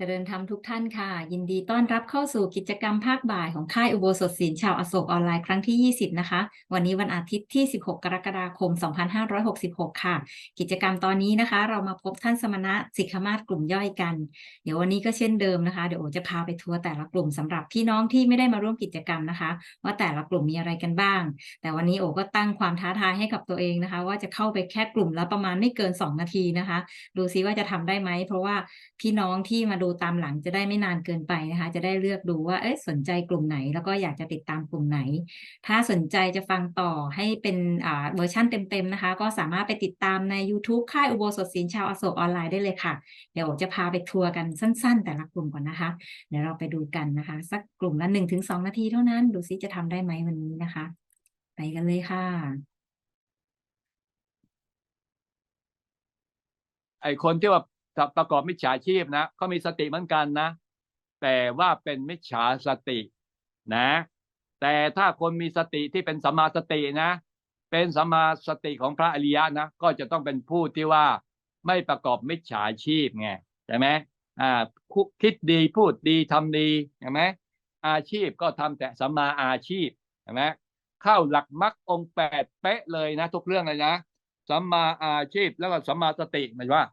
เจริญธรรมทุกท่านค่ะ ยินดีต้อนรับเข้าสู่กิจกรรมภาคบ่ายของค่ายอุโบสถศิลชาวอโศกออนไลน์ครั้งที่ 20 นะคะ วันนี้วันอาทิตย์ที่ 16 กรกฎาคม 2566 ค่ะ กิจกรรมตอนนี้นะคะ เรามาพบท่านสมณะสิกขมาศกลุ่มย่อยกัน เดี๋ยววันนี้ก็เช่นเดิมนะคะ เดี๋ยวโอจะพาไปทัวร์แต่ละกลุ่มสำหรับพี่น้องที่ไม่ได้มาร่วมกิจกรรมนะคะ ว่าแต่ละกลุ่มมีอะไรกันบ้าง แต่วันนี้โอก็ตั้งความท้าทายให้กับตัวเองนะคะ ว่าจะเข้าไปแค่กลุ่มละประมาณไม่เกิน 2 นาทีนะคะ ดูซิว่าจะทำได้ไหมเพราะว่าพี่น้องที่มาดูตามหลังจะได้ไม่นานเกินไปนะคะ จะได้เลือกดูว่าเอ๊ะสนใจกลุ่มไหน แล้วก็อยากจะติดตามกลุ่มไหน ถ้าสนใจจะฟังต่อให้เป็นอ่าเวอร์ชั่นเต็มๆนะคะ ก็สามารถไปติดตามใน YouTube ค่ายอุโบสถศิลป์ชาวอโศกออนไลน์ได้เลยค่ะ เดี๋ยวจะพาไปทัวร์กันสั้น ๆ แต่ละกลุ่มก่อนนะคะ เดี๋ยวเราไปดูกันนะคะ สักกลุ่มละหนึ่งถึงสองนาทีเท่านั้น ดูซิจะทำได้ไหมวันนี้นะคะ ไปกันเลยค่ะไอคนที่ว่า ประกอบมิจฉาชีพนะก็มีสติเหมือนกันนะ แต่ว่าเป็นมิจฉาสตินะ แต่ถ้าคนมีสติที่เป็นสัมมาสตินะ เป็นสัมมาสติของพระอริยะนะ ก็จะต้องเป็นผู้ที่ว่าไม่ประกอบมิจฉาชีพไงใช่ไหมอ่าคิดดีพูดดีทำดีใช่ไหมอาชีพก็ทำแต่สัมมาอาชีพใช่ไหมเข้าหลักมรรคองแปดเป๊ะเลยนะ ทุกเรื่องเลยนะสัมมาอาชีพแล้วก็สัมมาสติหมายว่า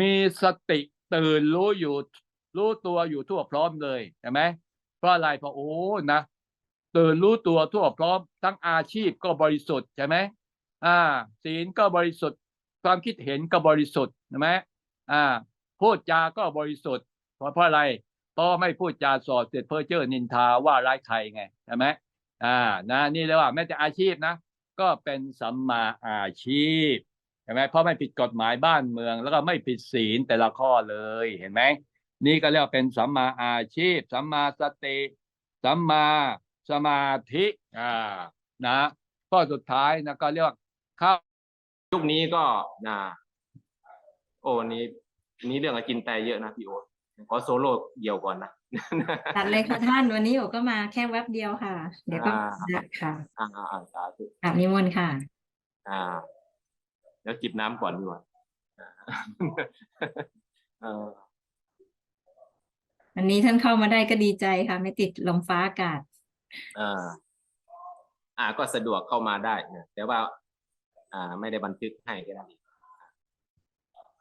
มีสติตื่นรู้อยู่ รู้ตัวอยู่ทั่วพร้อมเลยใช่ไหมเพราะอะไรเพราะโอ้นะตื่นรู้ตัวทั่วพร้อม ทั้งอาชีพก็บริสุทธิ์ใช่ไหมอ่า ศีลก็บริสุทธิ์ ความคิดเห็นก็บริสุทธิ์ใช่ไหมอ่าพูดจาก็บริสุทธิ์เพราะเพราะอะไรเพราะไม่พูดจาสอดเสร็จเพ้อเจ้อนินทาว่าร้ายใครไงใช่ไหมอ่านะนี่เรียกว่าแม้แต่อาชีพนะ ก็เป็นสัมมาอาชีพ เห็นไหมเพราะไม่ผิดกฎหมายบ้านเมือง แล้วก็ไม่ผิดศีลแต่ละข้อเลยเห็นไหมนี่ก็เรียกว่าเป็นสัมมาอาชีพ สัมมาสติสัมมาสมาธิอ่านะข้อสุดท้ายนะก็เรียกว่าเข้ายุคนี้ก็นะโอ้นี้นี้เรื่องอาจินไตยเยอะนะพี่โอขอโซโล่เดี่ยวก่อนนะตัดเลยค่ะท่านวันนี้โอก็มาแค่แว็บเดียวค่ะ เดี๋ยวก็ค่ะอ่าอ่าสาธุอะนิมนต์ค่ะ อ่า แล้วจิบน้ำก่อนดีกว่าอ่าเออวันนี้ท่านเข้ามาได้ก็ดีใจค่ะ ไม่ติดลมฟ้าอากาศอ่าอ่าก็สะดวกเข้ามาได้นะแต่ว่า อ่า ไม่ได้บันทึกให้ก็ได้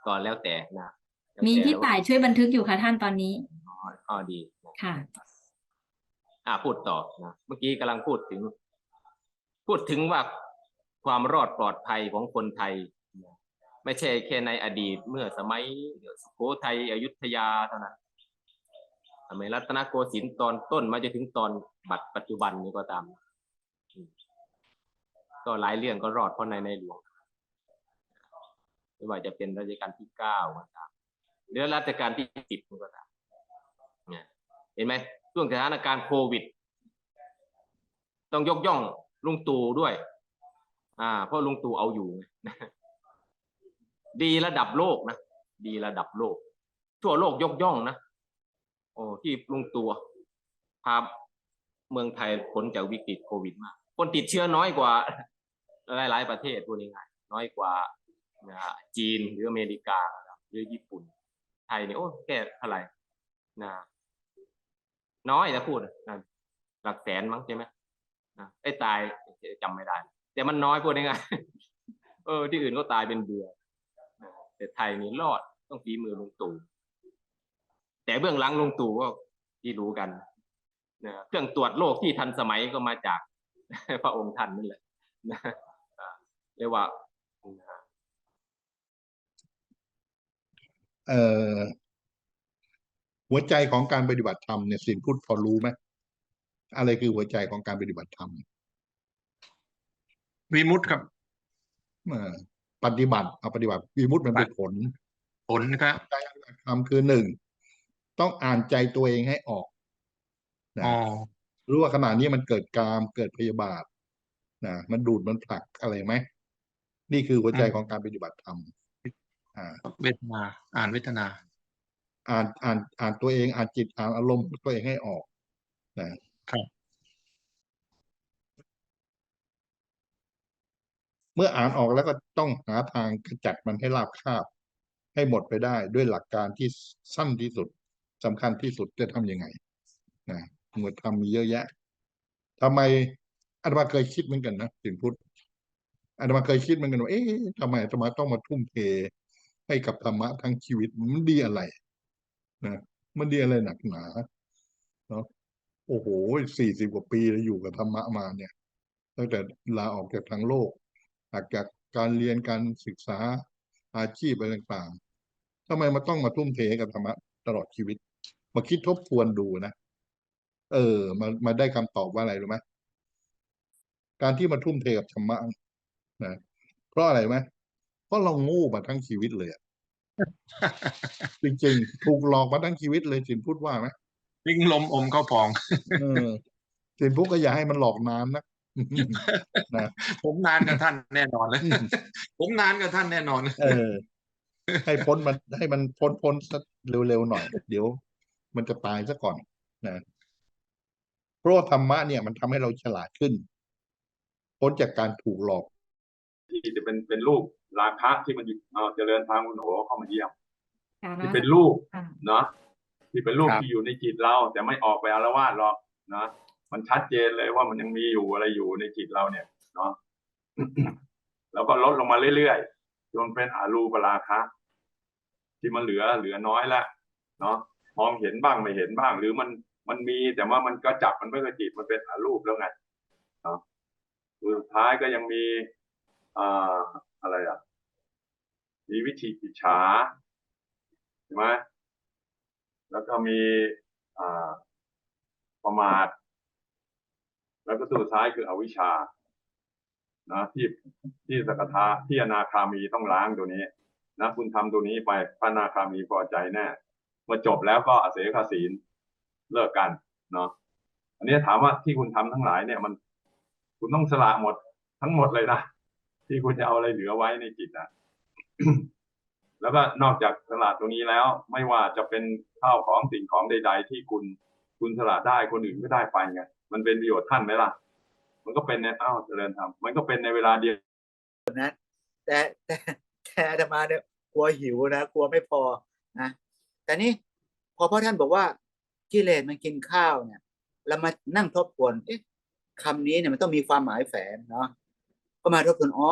ก็แล้วแต่นะแล้วมีแต่พี่ต่ายช่วยบันทึกอยู่ค่ะท่านตอนนี้อ๋ออ๋อดีนะค่ะ อ่าพูดต่อนะเมื่อกี้กำลังพูดถึง พูดถึงว่า ความรอดปลอดภัยของคนไทย ไม่ใช่แค่ในอดีตเมื่อสมัยสุโขทัยอยุธยาเท่านั้นสมัยรัตนโกสินทร์ตอนต้นมาจนถึงตอนบัดปัจจุบันนี้ก็ตาม ก็หลายเรื่องก็รอดเพราะในในหลวงไม่ว่าจะเป็นรัชกาลที่เก้าก็ตามหรือรัชกาลที่สิบก็ตามเนี่ยเห็นไหมช่วงสถานการณ์โควิด ต้องยกย่องลุงตู่ด้วย อ่าเพราะลุงตู่เอาอยู่ไงดีระดับโลกนะดีระดับโลก ทั่วโลกยกย่องนะโอ้ที่ลุงตู่พาเมืองไทยพ้นจากวิกฤตโควิดมาคนติดเชื้อน้อยกว่าหลายๆประเทศพูดง่ายๆน้อยกว่าจีนหรืออเมริกาหรือญี่ปุ่น ไทยเนี่ยโอ้แค่เท่าไหร่นะน้อยนะพูดนะหลักแสนมั้งใช่ไหมนะไอ้ตายจำไม่ได้ แต่มันน้อยพูดง่ายๆเออ ที่อื่นก็ตายเป็นเดือนแต่ไทยนี่รอดต้องฝีมือลุงตู่แต่เบื้องหลังลุงตู่ก็ที่รู้กันนะเครื่องตรวจโรคที่ทันสมัยก็มาจากพระองค์ท่านนั่นแหละนะเรียกว่านะเอ่อหัวใจของการปฏิบัติธรรมเนี่ยสินพุทธพอรู้ไหมอะไรคือหัวใจของการปฏิบัติธรรม วิมุตติครับเอ่อปฏิบัติเอาปฏิบัติวิมุตติมันเป็นผล ผลครับการปฏิบัติธรรมคือหนึ่งต้องอ่านใจตัวเองให้ออกนะอ๋อรู้ว่าขณะนี้มันเกิดกามเกิดพยาบาทนะมันดูดมันผลักอะไรไหมนี่คือหัวใจของการปฏิบัติธรรมอ่าเวทนา อ่านเวทนา อ่านอ่านอ่านตัวเอง อ่านจิตอ่านอารมณ์ของตัวเองให้ออกนะครับ มื่ออ่านออกแล้วก็ต้องหาทางขจัดมันให้ราบคาบ ให้หมดไปได้ด้วยหลักการที่สั้นที่สุดสำคัญที่สุดจะทำยังไงนะหมวดธรรมมีเยอะแยะทำไมอาตมาเคยคิดเหมือนกันนะสินพุทธอาตมาเคยคิดเหมือนกันว่าเอ๊ะทำไมอาตมาต้องมาทุ่มเทให้กับธรรมะทั้งชีวิตมันดีอะไรนะมันดีอะไรหนักหนาเนาะโอ้โหสี่สิบกว่าปีแล้วอยู่กับธรรมะมาเนี่ยตั้งแต่ลาออกจากทางโลก ออกจากการเรียนการศึกษาอาชีพอะไรต่างๆทำไมมาต้องมาทุ่มเทให้กับธรรมะตลอดชีวิต มาคิดทบทวนดูนะ เออ มามาได้คำตอบว่าอะไรรู้ไหมการที่มาทุ่มเทกับธรรมะนะเพราะอะไรไหมเพราะเราโง่มาทั้งชีวิตเลยอะจริงๆถูกหลอกมาทั้งชีวิตเลยสินพูดว่าไหมลิงลมอมเข้าพองเออสินพูดก็อย่าให้มันหลอกนานนะ นะผมนานกับท่านแน่นอนเลยอืมผมนานกับท่านแน่นอนเออ ให้พ้นมันให้มันพ้นพ้นสักเร็วๆหน่อย เดี๋ยว มันจะตายซะก่อนนะเพราะว่าธรรมะเนี่ยมันทำให้เราฉลาดขึ้น พ้นจากการถูกหลอกที่จะเป็นเป็นรูปราคะที่มันอยู่เอ่อเจริญทางคุณโอเข้ามาเยี่ยมการที่เป็นรูปอ่าเนาะที่เป็นรูปครับที่อยู่ในจิตเรา แต่ไม่ออกไปอารวาสหรอกนะ มันชัดเจนเลยว่ามันยังมีอยู่อะไรอยู่ในจิตเราเนี่ยเนาะแล้วก็ลดลงมาเรื่อยๆจนเป็นอารูปราคะที่มันเหลือเหลือน้อยละเนาะมองเห็นบ้างไม่เห็นบ้าง หรือมันมันมีแต่ว่ามันก็จับมันไม่กระจิตมันเป็นอารูปแล้วไงเนาะสุดท้ายก็ยังมีอ่าอะไรอะมีวิธีกิจฉาใช่ไหมแล้วก็มีอ่าประมาท แล้วก็สุดท้ายคืออวิชชานะที่ที่สกทาที่อนาคามีต้องล้างตัวนี้นะคุณทำตัวนี้ไปพระอนาคามีพอใจแน่เมื่อจบแล้วก็อเสขศีลเลิกกันเนาะอันนี้ถามว่าที่คุณทำทั้งหลายเนี่ยมัน คุณต้องสละหมดทั้งหมดเลยนะที่คุณจะเอาอะไรเหลือไว้ในจิตนะแล้วก็นอกจากสละตรงนี้แล้ว ไม่ว่าจะเป็นข้าวของสิ่งของใด ๆ ที่คุณคุณสละได้คนอื่นก็ได้ไปไง มันเป็นประโยชน์ท่านไหมล่ะ มันก็เป็นในอ้าวเจริญธรรมมันก็เป็นในเวลาเดียวนะ แต่แต่แต่อาตมาเนี่ยกลัวหิวนะกลัวไม่พอนะแต่นี่พอพ่อท่านบอกว่ากิเลสมันกินข้าวเนี่ยเรามานั่งทบทวนเอ๊ะคำนี้เนี่ยมันต้องมีความหมายแฝงเนาะก็มาทบทวนอ๋อ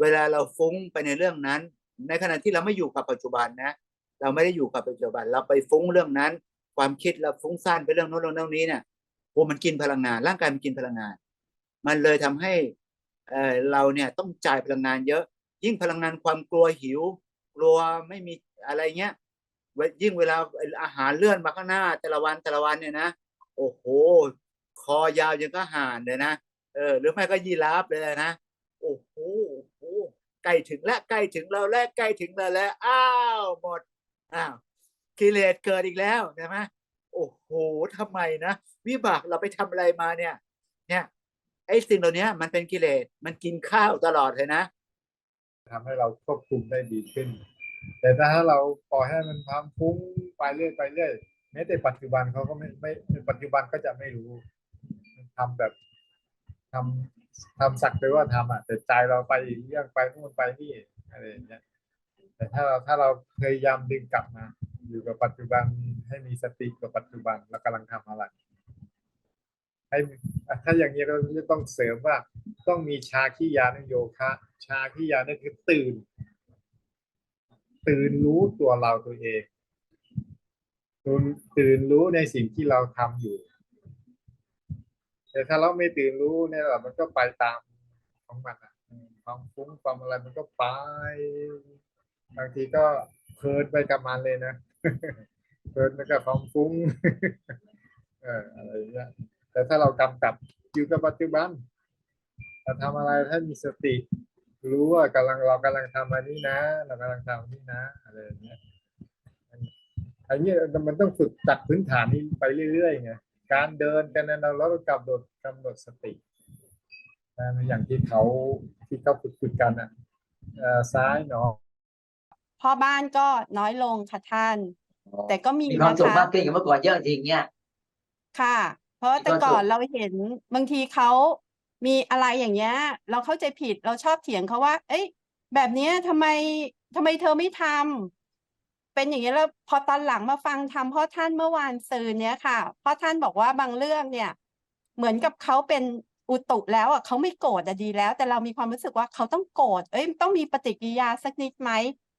เวลาเราฟุ้งไปในเรื่องนั้น ในขณะที่เราไม่อยู่กับปัจจุบันนะ เราไม่ได้อยู่กับปัจจุบัน เราไปฟุ้งเรื่องนั้น ความคิดเราฟุ้งซ่านไปเรื่องโน้นเรื่องนี้เนี่ย อ้มันกินพลังงาน ร่างกายมันกินพลังงาน มันเลยทำให้เราเนี่ยต้องจ่ายพลังงานเยอะ ยิ่งพลังงานความกลัวหิว กลัวไม่มีอะไรเงี้ยยิ่งเวลาอาหารเลื่อนมาข้างหน้า แต่ละวันแต่ละวันเนี่ยนะโอ้โห คอยาวยังก็ห่านเลยนะเออหรือไม่ก็ยีราฟเลยนะโอ้โหโอ้โหใกล้ถึงแล้วใกล้ถึงเราแล้วใกล้ถึงเราแล้วอ้าวหมดอ้าวกิเลสเกิดอีกแล้วใช่ไหม โหทำไมนะ วิบากเราไปทำอะไรมาเนี่ย เนี่ยไอ้สิ่งเหล่านี้มันเป็นกิเลสมันกินข้าวตลอดเลยนะทำให้เราควบคุมได้ดีขึ้น แต่ถ้าเราปล่อยให้มันทำฟุ้งไปเรื่อยไปเรื่อยแม้แต่ปัจจุบันเขาก็ไม่ไม่ปัจจุบันก็จะไม่รู้ทำแบบทำทำสักไปว่าทำอะแต่ใจเราไปอีกเรื่องไปนู่นไปนี่อะไรอย่างเงี้ยแต่ถ้าเราถ้าเราพยายามดึงกลับมา อยู่กับปัจจุบันให้มีสติกับปัจจุบันเรากำลังทำอะไร ให้ถ้าอย่างนี้เราจะต้องเสริมว่า ต้องมีชาคิยานโยคะ ชาคิยานั่นคือตื่น ตื่นรู้ตัวเราตัวเองตื่นรู้ในสิ่งที่เราทำอยู่แต่ถ้าเราไม่ตื่นรู้เนี่ยมันก็ไปตามของมันอะความฟุ้งความอะไรมันก็ไป บางทีก็เพลินไปกับมันเลยนะ เพลินไปกับความฟุ้งอะไรอย่างเงี้ยแต่ถ้าเรากำกับอยู่กับปัจจุบันเราทำอะไรถ้ามีสติ รู้ว่ากำลังเรากำลังทำอันนี้นะ เรากำลังทำอันนี้นะอะไรอย่างเงี้ยอันนี้มันต้องฝึกจากพื้นฐานนี้ไปเรื่อยๆไงการเดินกันนั้นเราเราก็กำหนดกำหนดสติอย่างที่เขาที่เขาฝึกฝึกกันอะซ้ายหนอ พ่อบ้านก็น้อยลงค่ะท่าน แต่ก็มีมีความนะสุขคะมากขึ้นกว่าเมื่อก่อนเยอะจริงเนี่ยค่ะ เพราะว่ามีแต่ความก่อนสุขเราเห็นบางทีเขามีอะไรอย่างเงี้ย เราเข้าใจผิดเราชอบเถียงเขาว่า เอ้ยแบบเนี้ยทำไมทำไมเธอไม่ทำไปเป็นอย่างนี้แล้วพอตอนหลังมาฟังธรรมพ่อท่านเมื่อวานซืนเนี้ยค่ะพ่อท่านบอกว่าบางเรื่องเนี่ย เหมือนกับเขาเป็นอุตุแล้วอะเขาไม่โกรธอะดีแล้ว แต่เรามีความรู้สึกว่าเขาต้องโกรธเอ้ยต้องมีปฏิกิริยาสักนิดไหม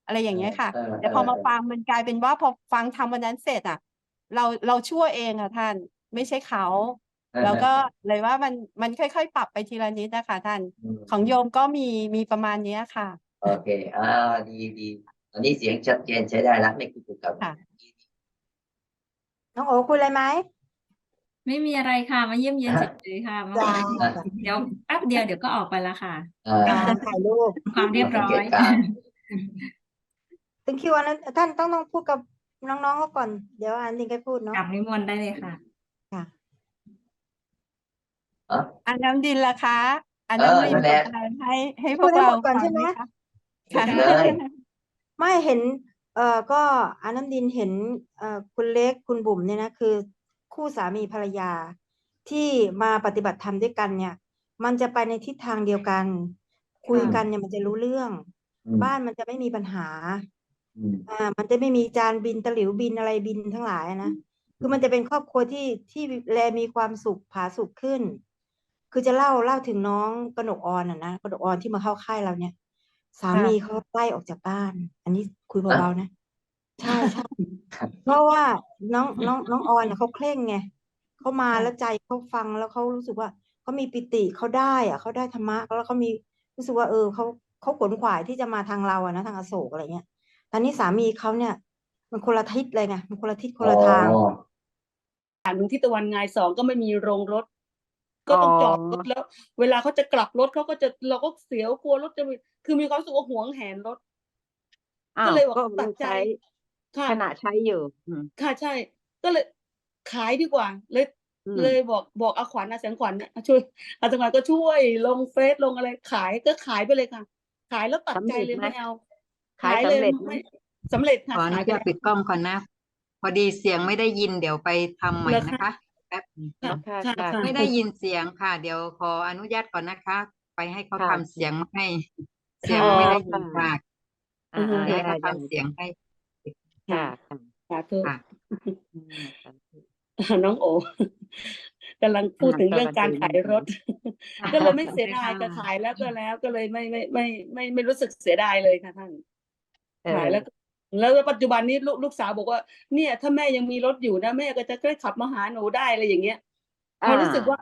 อะไรอย่างเงี้ยค่ะเออแต่พอมาเออฟังมันกลายเป็นว่าพอฟังธรรมวันนั้นเสร็จอะ เราเราชั่วเองอะท่าน ไม่ใช่เขาแล้วก็เลยว่ามันมันค่อยๆ ปรับไปทีละนิดนะคะท่านอืมของโยมก็มีมีประมาณเนี้ยค่ะ โอเคอ่าดีดีตอนนี้เสียงชัดเจนใช้ได้ละไม่คุยกับค่ะน้องโอคุยอะไรไหมไม่มีอะไรค่ะมาเยี่ยมเยียนเฉยๆค่ะมาจ้าเดี๋ยวแป๊บเดียวเดี๋ยวก็ออกไปแล้วค่ะอ่าการถ่ายรูปความเรียบร้อสังยเกตการณ์ ถึงคิวอันนั้นท่านต้องต้องพูดกับน้องๆเขาก่อน เดี๋ยวอันนี้ก็พูดเนาะกลับนิมนต์ได้เลยค่ะ ค่ะอะอันน้ำดินล่ะคะอันเออน้ำดินนั่นแหละมีอะไรให้ให้พพูวดกให้เราหมดก่อนฟังใช่ไหมคะค่ะเลย ไม่เห็น เอ่อก็อาน้ำดินเห็นเอ่อคุณเล็กคุณบุ๋มเนี่ยนะคือ คู่สามีภรรยา ที่มาปฏิบัติธรรมด้วยกันเนี่ย มันจะไปในทิศทางเดียวกัน คุยกันเนี่ยมันจะรู้เรื่อง อืม บ้านมันจะไม่มีปัญหา อืมอ่า มันจะไม่มีจานบินตะหลิวบินอะไรบินทั้งหลายนะคือมันจะเป็นครอบครัวที่ที่แลมีความสุขผาสุขขึ้น คือจะเล่าเล่าถึงน้องกนกออนอะนะกนกออนที่มาเข้าค่ายเราเนี่ย สามีเขาไล่ออกจากบ้าน อันนี้คุยเบาๆนะใช่ใช่เพราะว่าน้องน้องน้องออนเนี่ยเขาเคร่งไงเขามาแล้วใจเขาฟังแล้วเขารู้สึกว่าเขามีปิติเขาได้อะเขาได้ธรรมะแล้วเขามีรู้สึกว่าเออเขาเขาขวนขวายที่จะมาทางเราอะนะทางอโศกอะไรเงี้ย ตอนนี้สามีเขาเนี่ย มันคนละทิศเลยไงมันคนละทิศคนละทางอ๋ออันหนึ่งที่ตะวันงายสองก็ไม่มีโรงรถ ก็ต้องจอดรถแล้ว เวลาเขาจะกลับรถเขาก็จะเราก็เสียวกลัวรถจะมีคือมีความรู้สึกว่าหวงแหนรถอ้าก็วเลยบอกก็ตัมัดนใจใช้ค่ะขณะใช้อยู่อืมค่ะใช่ ก็เลยขายดีกว่า เลยอืมเลยบอกบอกอาขวัญอาแสงขวัญเนี่ยช่วยอาแสงขวัญก็ช่วยลงเฟซลงอะไรขายก็ขายไปเลยค่ะ ขายแล้วตัดสำใจเร็จเลยไหมไม่เอา ขายเลยสำเร็จไหมไม่สำเร็จค่ะขออนุขายไปญาตแล้วปิดกล้องก่อนนะ พอดีเสียงไม่ได้ยินเดี๋ยวไปทำใหม่เหรอนะคะคะแป๊บหนึ่งค่ะค่ะค่ะค่ะค่ะ ไม่ได้ยินเสียงค่ะ เดี๋ยวขออนุญาตก่อนนะคะ ไปให้เขาค่ะทำเสียงมาให้ เสียงค่ะไม่ได้ยินค่ะอ่าอ่าให้ได้เขาได้ทำเสียงให้ ค่ะค่ะสาธุค่ะ อืมสาธุ น้องโอกำลังพูดถึงเรื่องการขายรถ ก็เลยไม่เสียดายก็ขายแล้วก็แล้วก็เลยไม่ไม่ไม่ไม่ไม่รู้สึกเสียดายเลยค่ะท่าน เออ ขายแล้วก็แล้วปัจจุบันนี้ลูกลูกสาวบอกว่า เนี่ยถ้าแม่ยังมีรถอยู่นะแม่ก็จะได้ขับมาหาหนูได้อะไรอย่างเงี้ยพอรู้สึกว่า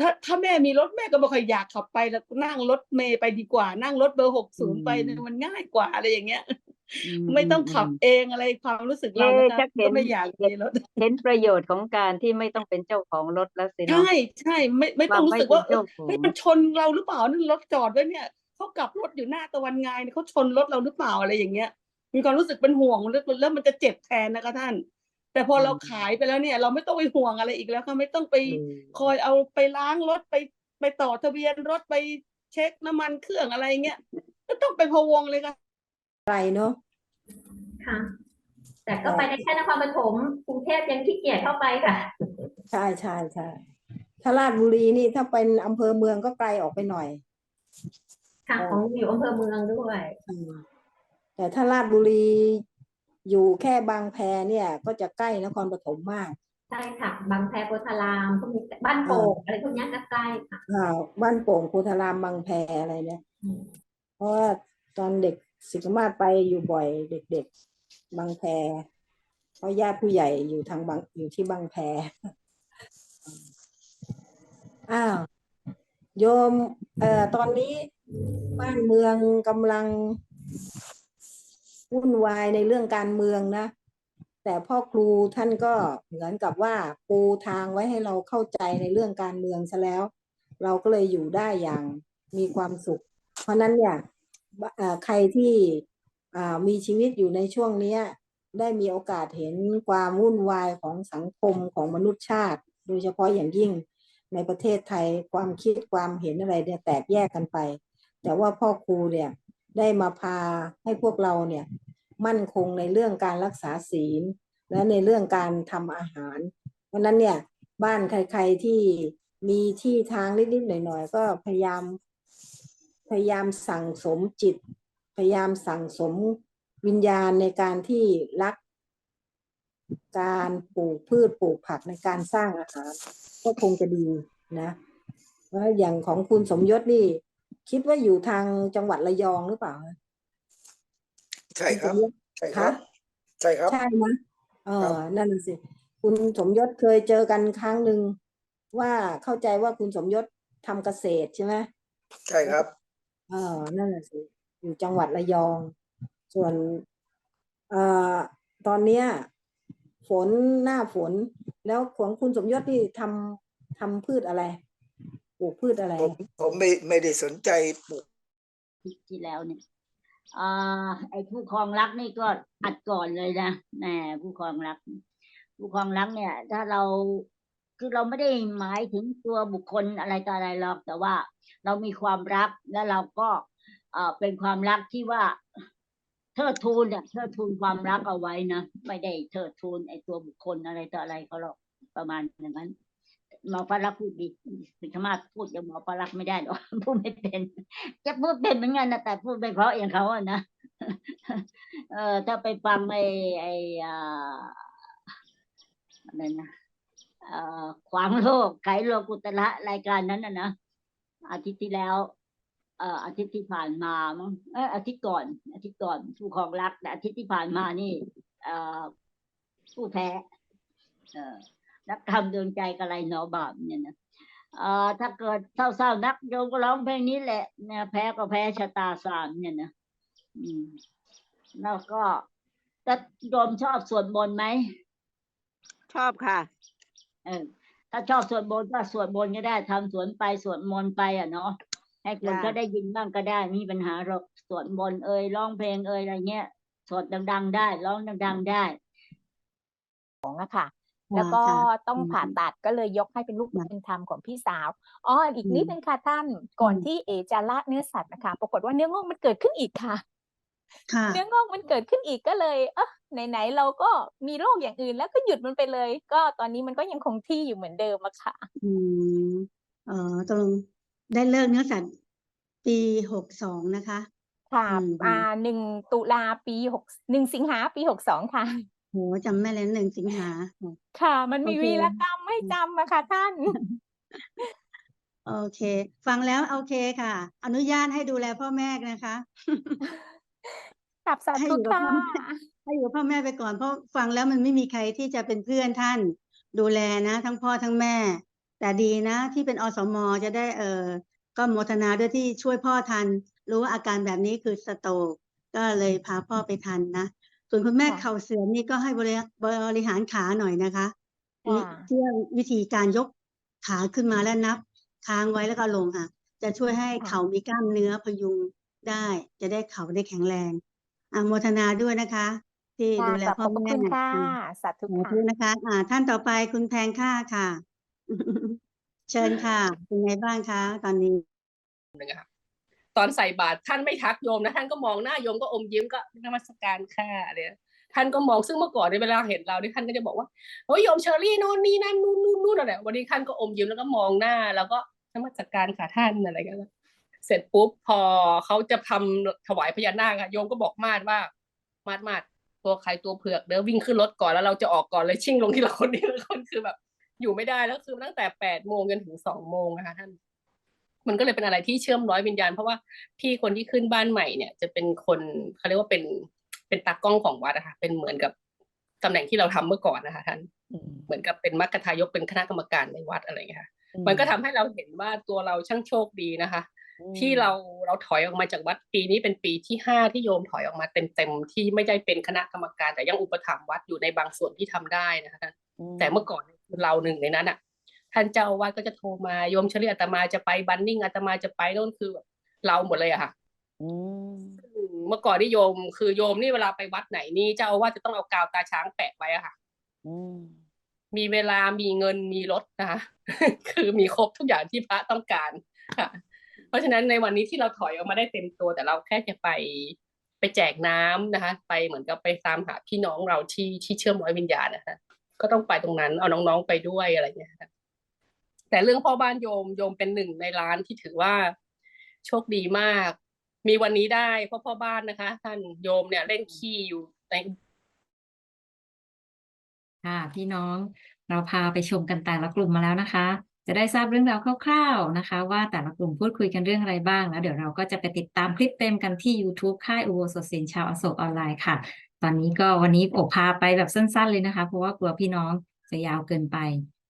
ถ้าถ้าแม่มีรถแม่ก็ไม่ค่อยอยากขับไปแล้วนั่งรถเมย์ไปดีกว่า นั่งรถเบอร์หกศูนย์ไปเนี่ยมันง่ายกว่าอะไรอย่างเงี้ย ไม่ต้องขับเองอะไรความรู้สึกเราเอ๊ะนะชัคะกเห็ก็นไม่อยากมีรถ เห็นประโยชน์ของการที่ไม่ต้องเป็นเจ้าของรถแล้วสิเนาะใช่ใช่ไม่ไม่ต้องรู้สึกว่าว่าไม่เป็นเจ้าของเฮ้ยมันชนเราหรือเปล่านั่นรถจอดไว้เนี่ย เขากลับรถอยู่หน้าตะวันงายเนี่ยเขาชนรถเราหรือเปล่าอะไรอย่างเงี้ย มีความรู้สึกเป็นห่วงแล้วแล้วมันจะเจ็บแทนนะคะท่าน แต่พอเราขายไปแล้วเนี่ย เราไม่ต้องไปห่วงอะไรอีกแล้วค่ะไม่ต้องไปอืมคอยเอาไปล้างรถไปไปต่อทะเบียนรถไปเช็คน้ำมันเครื่องอะไรเงี้ยก็ต้องไปพะวงเลยค่ะไกลเนาะค่ะ แต่ก็ไปได้แค่นครปฐมกรุงเทพยังขี้เกียจเข้าไปค่ะ ใช่ใช่ใช่ถ้าราชบุรีนี่ถ้าเป็นอำเภอเมืองก็ไกลออกไปหน่อย ค่ะเออของอยู่อำเภอเมืองด้วยอืมแต่ถ้าราชบุรีอยู่แค่บางแพเนี่ย ก็จะใกล้นครปฐมมาก ใช่ค่ะ บางแพโพธารามพวกนี้บ้านโป่งอะไรพวกนี้ก็ใกล้ค่ะอ่าบ้านโป่งโพธารามบางแพอะไรเนี่ยอืมเพราะว่าตอนเด็กสิกมาศไปอยู่บ่อยเด็ก ๆบางแพเพราะญาติผู้ใหญ่อยู่ทางบางอยู่ที่บางแพอ้าวโยมเอ่อตอนนี้ บ้านเมืองกำลังวุ่นวายในเรื่องการเมืองนะ แต่พ่อครูท่านก็เหมือนกับว่าปูทางไว้ให้เราเข้าใจในเรื่องการเมืองซะแล้ว เราก็เลยอยู่ได้อย่างมีความสุข เพราะนั้นเนี่ยใครที่มีชีวิตอยู่ในช่วงนี้ได้มีโอกาสเห็นความวุ่นวายของสังคมของมนุษยชาติ โดยเฉพาะอย่างยิ่งในประเทศไทยความคิดความเห็นอะไรเนี่ยแตกแยกกันไป แต่ว่าพ่อครูเนี่ยได้มาพาให้พวกเราเนี่ยมั่นคงในเรื่องการรักษาศีล และในเรื่องการทำอาหาร เพราะนั้นเนี่ยบ้านใครๆที่มีที่ทางนิดๆหน่อยๆ ก็พยายามพยายามสั่งสมจิต พยายามสั่งสมวิญญาณในการที่รัก การปลูกพืชปลูกผักในการสร้างอาหาร ก็คงจะดีนะว่าอย่างของคุณสมยศนี่ คิดว่าอยู่ทางจังหวัดระยองหรือเปล่าใช่ครับณสมยศใช่ครับะใช่ครับ ใช่ไหมเอครัอบนั่นน่ะสิ คุณสมยศเคยเจอกันครั้งหนึ่งว่าเข้าใจว่าคุณสมยศทำเกษตรใช่ไหม ใช่ครับ เออนั่นน่ะสิ อยู่จังหวัดระยอง ส่วนเอ่อตอนเนี้ย ฝนหน้าฝน แล้วของคุณสมยศที่ทำทำพืชอะไร ปลูกพืชอะไรผมผมไม่ไม่ได้สนใจปลูกที่แล้วเนี่ยอ่าไอ้ผู้ครองรักนี่ก็อัดก่อนเลยนะแหมผู้ครองรัก ผู้ครองรักเนี่ย ถ้าเราคือเราไม่ได้หมายถึงตัวบุคคลอะไรต่ออะไรหรอก แต่ว่าเรามีความรักและเราก็เอ่อเป็นความรักที่ว่าเทิดทูนเนี่ยเทิดทูนความรักเอาไว้นะไม่ได้เทิดทูนไอ้ตัวบุคคลอะไรต่ออะไรเขาหรอกประมาณอย่างนั้น หมอพระรักพูดดีสามารถพูดอย่างหมอพระรักไม่ได้หรอกพูดไม่เป็นจะพูดเป็นเหมือนกันนะแต่พูดไม่เพราะอย่างเขาอะนะเออถ้าไปฟังไอ้ไอ้อ่าอะไรนะเอ่อขวางโลกไขโลกุตระรายการนั้นนะนะอาทิตย์ที่แล้วเอ่ออาทิตย์ที่ผ่านมามั้งเอออาทิตย์ก่อน อาทิตย์ก่อนผู้ครองรักแต่อาทิตย์ที่ผ่านมานี่ เอ่อผู้แพ้เอ่อ นักทำดวงใจกะไรหนอบาปเนี่ยนะเอ่อถ้าเกิดเศร้าๆนักโยมก็ร้องเพลงนี้แหละเนี่ยแพ้ก็แพ้ชะตาสามเนี่ยนะอืมแล้วก็แต่โยมชอบสวดมนต์ไหมชอบค่ะเออถ้าชอบสวดมนต์ก็สวดมนต์ก็ได้ทำสวนไปสวดมนต์ไปอะเนาะให้คนจ้ะก็ได้ยินบ้างก็ได้ไมมีปัญหาหรอกสวดมนต์เอ่ยร้องเพลงเอ่ยอะไรเงี้ยสวดดัง ๆ ได้ร้องดัง ๆ ได้ของอะค่ะ แล้วก็ต้องผ่าตัดก็เลยยกให้เป็นลูกบุญเป็นธรรมของพี่สาวอ๋ออีกนิดนึงค่ะท่านก่อนที่เอจะละเนื้อสัตว์นะคะปรากฏว่าเนื้องอกมันเกิดขึ้นอีกค่ะค่ะเนื้องอกมันเกิดขึ้นอีกก็เลย เออไหนๆเราก็มีโรคอย่างอื่นแล้วก็หยุดมันไปเลย ก็ตอนนี้มันก็ยังคงที่อยู่เหมือนเดิมอะค่ะ อืมเอ่อตกลงได้เลิกเนื้อสัตว์ปีหกสองนะคะ ค่ะอืมอ่าหนึ่งตุลาปีหกหนึ่งสิงหาปีหกสองค่ะ โหจำแม่นเลยหนึ่งสิงหา ค่ะ มันมีโอเค วีรกรรมให้จำอะค่ะท่าน โอเค ฟังแล้วโอเคค่ะ อนุญาตให้ดูแลพ่อแม่นะคะ กับสาให้ธุอยู่กับค่ะพ่อแม่ ให้อยู่กับพ่อแม่ไปก่อนเพราะฟังแล้วมันไม่มีใครที่จะเป็นเพื่อนท่าน ดูแลนะ ทั้งพ่อทั้งแม่ แต่ดีนะ ที่เป็นอสมจะได้เออก็โมทนาด้วยที่ช่วยพ่อทัน รู้ว่าอาการแบบนี้คือสโตรกก็เลยพาพ่อไปทันนะ ส่วนคุณแม่ค่ะเข่าเสื่อมนี่ก็ให้บริบริหารขาหน่อยนะคะค่ะเชื่อวิธีการยกขาขึ้นมาแล้วนับค้างไว้แล้วก็ลงค่ะ จะช่วยให้ค่ะเข่ามีกล้ามเนื้อพยุงได้ จะได้เข่าได้แข็งแรงอนุโมทนาด้วยนะคะ ที่ค่ะดูแลขอบพ่อพระแม่คุณค่ะอ่าสาธุสาค่ะธุนะคะอ่า ท่านต่อไปคุณแพงค่าค่ะ เชิญค่ะเป็นไงบ้างคะตอนนี้หนึ่งอะค่ะต อนใส่บาตรท่านไม่ทักโยมนะท่านก็มองหน้าโยมก็อมยิ้มก็นมัสการค่ะอะไรเนี่ยท่านก็มองซึ่งเมื่อก่อนในเวลาเห็นเราเนี่ยท่านก็จะบอกว่าโอ้ยโยมเชอรี่โน่นนี่นั่นนู่นนู่นนู่นอะไรวันนี้ท่านก็อมยิ้มแล้วก็มองหน้า แล้วก็นมัสการค่ะท่านอะไรกันแล้วเสร็จปุ๊บพอเขาจะทำถวายพญานาคอะโยมก็บอกมาดว่า มาดมาดตัวใครตัวเผือกเดี๋ยววิ่งขึ้นรถก่อนแล้วเราจะออกก่อนเลยชิ่งลงที่ละคนทีละคนคือแบบ อยู่ไม่ได้แล้วคือตั้งแต่แปดโมงจนถึงสองโมงนะคะท่าน มันก็เลยเป็นอะไรที่เชื่อมร้อยวิญญาณ เพราะว่าพี่คนที่ขึ้นบ้านใหม่เนี่ย จะเป็นคนเขาเรียกว่าเป็นเป็นตากล้องของวัดนะคะเป็นเหมือนกับตำแหน่งที่เราทำเมื่อก่อนนะคะท่านเหมือนกับเป็นมัคคทายกเป็นคณะกรรมการในวัดอะไรอย่างเงี้ยค่ะมันก็ทำให้เราเห็นว่าตัวเราช่างโชคดีนะคะ ที่เราเราถอยออกมาจากวัดปีนี้เป็นปีที่ห้าที่โยมถอยออกมาเต็มๆที่ไม่ได้เป็นคณะกรรมการ แต่ยังอุปถัมภ์วัดอยู่ในบางส่วนที่ทำได้นะคะท่านแต่เมื่อก่อนเราหนึ่งในนั้นอะ ท่านเจ้าอาวาดก็จะโทรมาโยมเฉลี่ยอาตมาจะไปบันนิ่งอาตมาจะไปโน่นคือแบบเราหมดเลยอะค่ะเมื่อก่อนนี่โยม คือโยมนี่เวลาไปวัดไหนนี่เจ้าอาวาสจะต้องเอากาวตาช้างแปะไว้อะค่ะมีเวลามีเงินมีรถนะคะคือมีครบทุกอย่างที่พระต้องการค่ะ เพราะฉะนั้นในวันนี้ที่เราถอยออกมาได้เต็มตัว แต่เราแค่จะไปไปแจกน้ำนะคะ ไปเหมือนกับไปตามหาพี่น้องเราที่ที่เชื่อมร้อยวิญญาณนะคะก็ต้องไปตรงนั้นเอาน้องๆไปด้วยอะไรเงี้ยค่ะ แต่เรื่องพ่อบ้านโยมโยมเป็นหนึ่งในร้านที่ถือว่าโชคดีมาก มีวันนี้ได้เพราะพ่อบ้านนะคะ ท่านโยมเนี่ยเล่นขี้อยู่ในค่ะพี่น้องเราพาไปชมกันแต่ละกลุ่มมาแล้วนะคะ จะได้ทราบเรื่องราวคร่าว ๆนะคะ ว่าแต่ละกลุ่มพูดคุยกันเรื่องอะไรบ้างแล้วเดี๋ยวเราก็จะไปติดตามคลิปเต็มกันที่ YouTube ค่ายอุโบสถศิลป์ชาวอโศกออนไลน์ค่ะ ตอนนี้ก็วันนี้โอบพาไปแบบสั้น ๆ เลยนะคะ เพราะว่ากลัวพี่น้องจะยาวเกินไป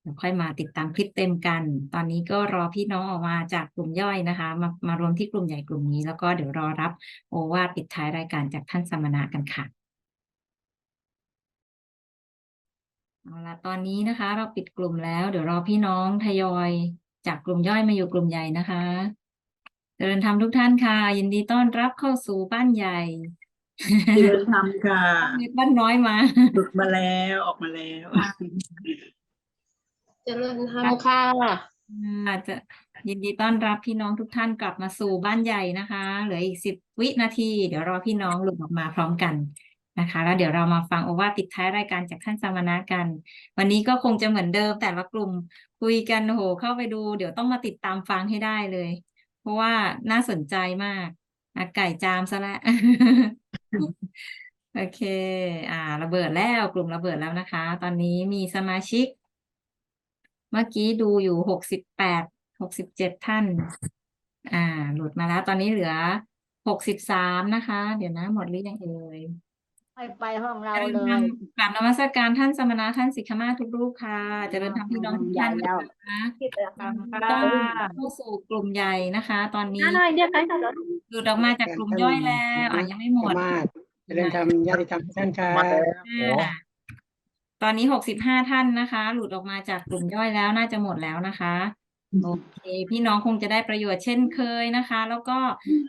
เดี๋ยวค่อยมาติดตามคลิปเต็มกัน ตอนนี้ก็รอพี่น้องออกมาจากกลุ่มย่อยนะคะ มามารวมที่กลุ่มใหญ่กลุ่มนี้ แล้วก็เดี๋ยวรอรับโอวาทปิดท้ายรายการจากท่านสมณะกันค่ะเอาละตอนนี้นะคะ เราปิดกลุ่มแล้ว เดี๋ยวรอพี่น้องทยอยจากกลุ่มย่อยมาอยู่กลุ่มใหญ่นะคะเจริญธรรมทุกท่านค่ะ ยินดีต้อนรับเข้าสู่บ้านใหญ่เจริญธรรมค่ะบ้านน้อยมาหลุดมาแล้วออกมาแล้ว เจริญธรรมค่ะอาจจะยินดีต้อนรับพี่น้องทุกท่านกลับมาสู่บ้านใหญ่นะคะ เหลืออีกสิบวินาที เดี๋ยวรอพี่น้องหลุดออกมาพร้อมกันนะคะ แล้วเดี๋ยวเรามาฟังโอวาทปิดท้ายรายการจากท่านสมณะกัน วันนี้ก็คงจะเหมือนเดิมแต่ละกลุ่มคุยกันโอ้โหเข้าไปดู เดี๋ยวต้องมาติดตามฟังให้ได้เลย เพราะว่าน่าสนใจมากอะไก่จามซะแล้วโอเค อ่า ระเบิดแล้วกลุ่มระเบิดแล้วนะคะ ตอนนี้มีสมาชิก เมื่อกี้ดูอยู่หกสิบแปดหกสิบเจ็ดท่าน อ่า หลุดมาแล้ว ตอนนี้เหลือหกสิบสามนะคะ เดี๋ยวนะ หมดหรือยังเอ่ยไปไปห้องเราเจริญเลธรรยมกราบนมัสการท่านสมณะท่านสิกขมาศทุกรูปค่ะเจริญธรรมพี่น้องทุกท่านใหญ่แล้วนะคะที่เจริญธรรมค่ะต้อนรับเข้าสู่กลุ่มใหญ่นะคะ ตอนนี้น้าหน่อยเรียกใครค่ะหลุดออกมาจากกลุ่มย่อยแล้วอะยังไม่หมดเจริญธรรมญาติธรรมทุกท่านค่ะอ่า ตอนนี้หกสิบห้าท่านนะคะ หลุดออกมาจากกลุ่มย่อยแล้วน่าจะหมดแล้วนะคะโอเคพี่น้องคงจะได้ประโยชน์เช่นเคยนะคะ แล้วก็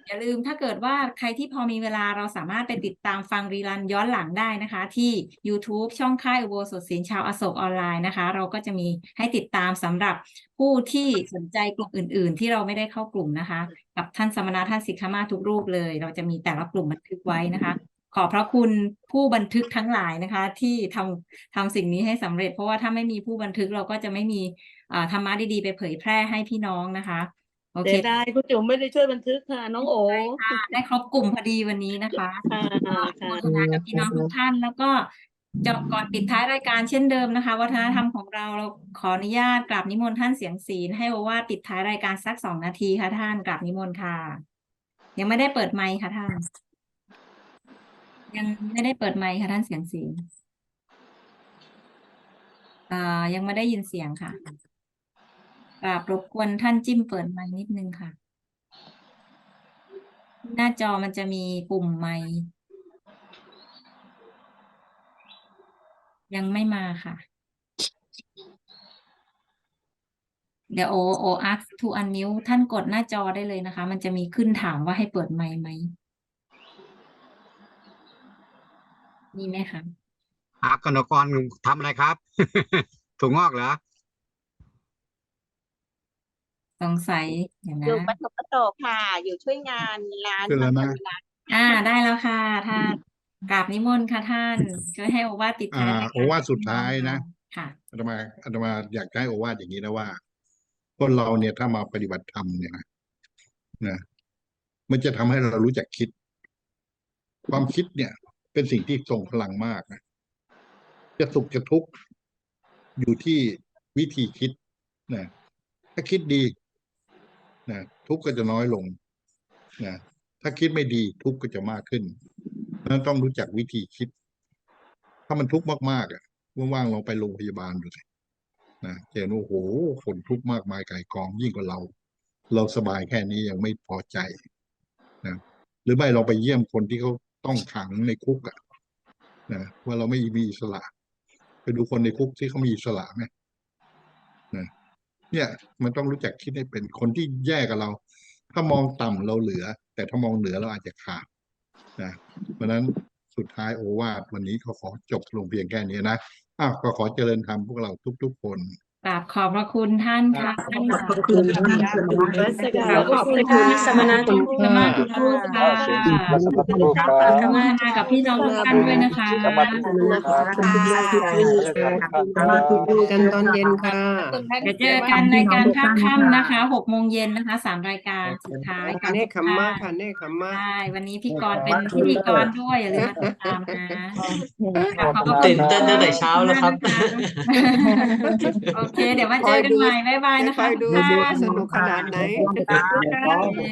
อย่าลืมถ้าเกิดว่าใครที่พอมีเวลาเราสามารถไปติดตามฟังรีลันย้อนหลังได้นะคะ ที่ YouTube ช่องค่ายอุโบสถศิลป์ชาวอโศกออนไลน์นะคะ เราก็จะมีให้ติดตามสำหรับผู้ที่สนใจกลุ่มอื่น ๆ ที่เราไม่ได้เข้ากลุ่มนะคะ กับท่านสมณะท่านสิกขมาทุกรูปเลย เราจะมีแต่ละกลุ่มบันทึกไว้นะคะ ขอบพระคุณผู้บันทึกทั้งหลายนะคะ ที่ทำทำสิ่งนี้ให้สำเร็จ เพราะว่าถ้าไม่มีผู้บันทึกเราก็จะไม่มีอ่าธรรมะดีๆไปเผยแพร่ให้พี่น้องนะคะโอเคเสียดายคุณจุ๋มไม่ได้ช่วยบันทึกค่ะ น้องโอค่ะได้ครบกลุ่มพอดีวันนี้นะคะค่ะก็อนุค่ะโมทนากับพี่น้องทุกท่านแล้วก็จะก่อนปิดท้ายรายการเช่นเดิมนะคะ วัฒนธรรมของเราเราขออนุญาตกราบนิมนต์ท่านเสียงศีลให้โอวาทปิดท้ายรายการสักสองนาทีค่ะท่านกราบนิมนต์ค่ะ ยังไม่ได้เปิดไมค์ค่ะท่าน ยังไม่ได้เปิดไมค์ค่ะท่านเสียงศีอ่ายังไม่ได้ยินเสียงค่ะกราบรบกวนท่านจิ้มเปิดไมค์นิดนึงค่ะ หน้าจอมันจะมีปุ่มไมค์ยังไม่มาค่ะ เดี๋ยวโอโออาร์ทูอันนิ้วท่านกดหน้าจอได้เลยนะคะ มันจะมีขึ้นถามว่าให้เปิดไมค์ไหม มีไหมคะอากนกรทำอะไรครับถั่วงอกเหรอ สงสัยเดี๋ยวอยู่นะปฐมประโตค่ะ อยู่ช่วยงานร้านขึ้นแล้วนะมังกรร้านอ่า ได้แล้วค่ะท่านกราบนิมนต์ค่ะท่าน ช่วยให้โอวาทปิดอ่าท้ายรายโอการวาทสุดท้ายนะ ค่ะ อาตมาอาตมาอยากจะให้โอวาทอย่างนี้นะว่า คนเราเนี่ยถ้ามาปฏิบัติธรรมเนี่ยนะนะมันจะทำให้เรารู้จักคิด ความคิดเนี่ย เป็นสิ่งที่ทรงพลังมากนะจะสุขจะทุกข์อยู่ที่วิธีคิดนะถ้าคิดดีนะทุกข์ก็จะน้อยลงนะถ้าคิดไม่ดีทุกข์ก็จะมากขึ้นนั้นต้องรู้จักวิธีคิด ถ้ามันทุกข์มากๆอะว่างๆลองไปโรงพยาบาลดูสินะเห็นว่าโอ้โหคนทุกข์มากมายไก่กองยิ่งกว่าเรา เราสบายแค่นี้ยังไม่พอใจนะหรือไม่เราไปเยี่ยมคนที่เขา ต้องขังในคุกอะนะว่าเราไม่มีอิสระ ไปดูคนในคุกที่เขามีอิสระไหมนะเนี่ย มันต้องรู้จักคิดให้เป็นคนที่แย่กับเรา ถ้ามองต่ำเราเหลือ แต่ถ้ามองเหนือเราอาจจะขาดนะเพราะนั้นสุดท้ายโอวาทวันนี้ก็ขอจบลงเพียงแค่นี้นะอ้าวก็ขอเจริญธรรมพวกเราทุก ๆ คน กราบขอบพระคุณท่านค่ะขอบคุณค่ะขอบพระคุณค่ะสมณะทุกสมณะทุกรูปค่ะสมณะกับพี่น้องทุกท่านด้วยนะคะกันตอนเย็นค่ะเดี๋ยวเจอกันในการภาคค่ำนะคะหกโมงเย็นนะคะสามรายการสุดท้ายกับเนคขมมะค่ะเนคขมมะใช่วันนี้พี่กรณ์เป็นพิธีกรด้วยอย่าลืมมาติดตามนะค่ะขอบพระคุณตื่นเต้นตั้งแต่เช้าแล้วครับโอเค เดี๋ยวมาเจอกันใหม่ บ๊ายบายนะคะคอยดูทุกท่านว่าสนุกขนาดไหน เย้